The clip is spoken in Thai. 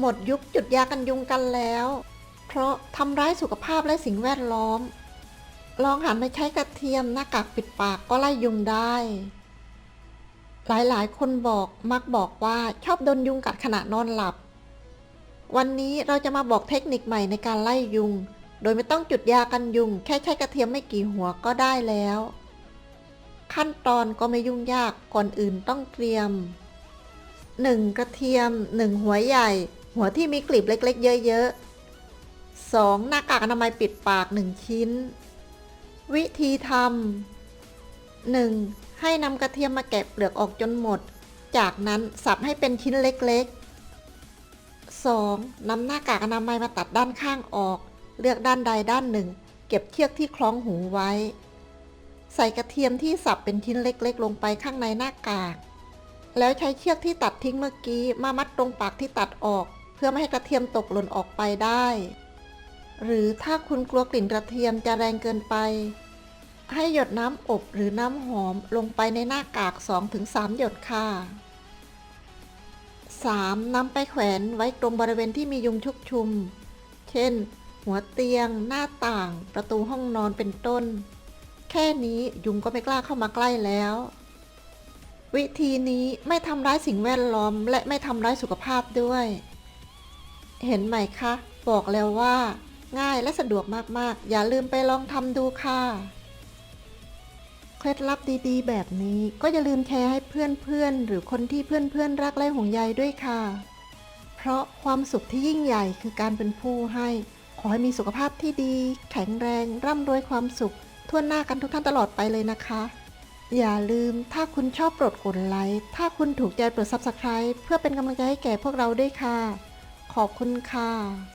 หมดยุคจุดยากันยุงกันแล้ว เพราะทำร้ายสุขภาพและสิ่งแวดล้อม ลองหันไปใช้กระเทียมหน้ากากปิดปากก็ไล่ยุงได้ หลายๆ คนบอกมักบอกว่าชอบโดนยุงกัดขณะนอนหลับ วันนี้เราจะมาบอกเทคนิคใหม่ในการไล่ยุง โดยไม่ต้องจุดยากันยุง แค่ใช้กระเทียมไม่กี่หัวก็ได้แล้ว ขั้นตอนก็ไม่ยุ่งยากก่อนอื่นต้องเตรียม 1. กระเทียม 1 หัวใหญ่ หัวที่มีกลีบเล็ก ๆ เยอะ ๆ 2. หน้ากากอนามัยปิดปาก 1 ชิ้น วิธีทำ 1. ให้นำกระเทียมมาแกะเปลือกออกจนหมด จากนั้นสับให้เป็นชิ้นเล็ก ๆ 2. นำหน้ากากอนามัยมาตัดด้านข้างออก เลือกด้านใดด้านหนึ่ง เก็บเชือกที่คล้องหูไว้ ใส่กระเทียมที่สับเป็นชิ้นเล็กๆ ลงไปข้างในหน้ากาก แล้วใช้เชือกที่ตัดทิ้งเมื่อกี้มามัดตรงปากที่ตัดออก เพื่อไม่ให้กระเทียมตกหล่นออกไปได้ หรือถ้าคุณกลัวกลิ่นกระเทียมจะแรงเกินไป ให้หยดน้ำอบหรือน้ำหอมลงไปในหน้ากาก 2-3 หยดค่ะ 3. นำไปแขวนไว้ตรงบริเวณที่มียุงชุกชุม เช่น หัวเตียง หน้าต่าง ประตูห้องนอนเป็นต้น แค่นี้ยุงก็ไม่กล้าเข้ามาใกล้แล้ว วิธีนี้ไม่ทำร้ายสิ่งแวดล้อมและไม่ทำร้ายสุขภาพด้วย เห็นไหมคะ บอกแล้วว่า ง่ายและสะดวกมากๆ อย่าลืมไปลองทำดูค่ะ เคล็ดลับดีๆ แบบนี้ก็อย่าลืมแชร์ให้เพื่อนๆ หรือคนที่เพื่อนๆ รักและห่วงใยด้วยค่ะ เพราะความสุขที่ยิ่งใหญ่คือการเป็นผู้ให้ ขอให้มีสุขภาพที่ดี แข็งแรง ร่ำรวยความสุข ทั่วหน้ากันทุกท่านตลอดไปเลยนะคะ อย่าลืมถ้าคุณชอบโปรดกดไลค์ถ้าคุณถูกใจโปรด Subscribe เพื่อเป็นกำลังใจให้แก่พวกเราด้วยค่ะ ขอบคุณค่ะ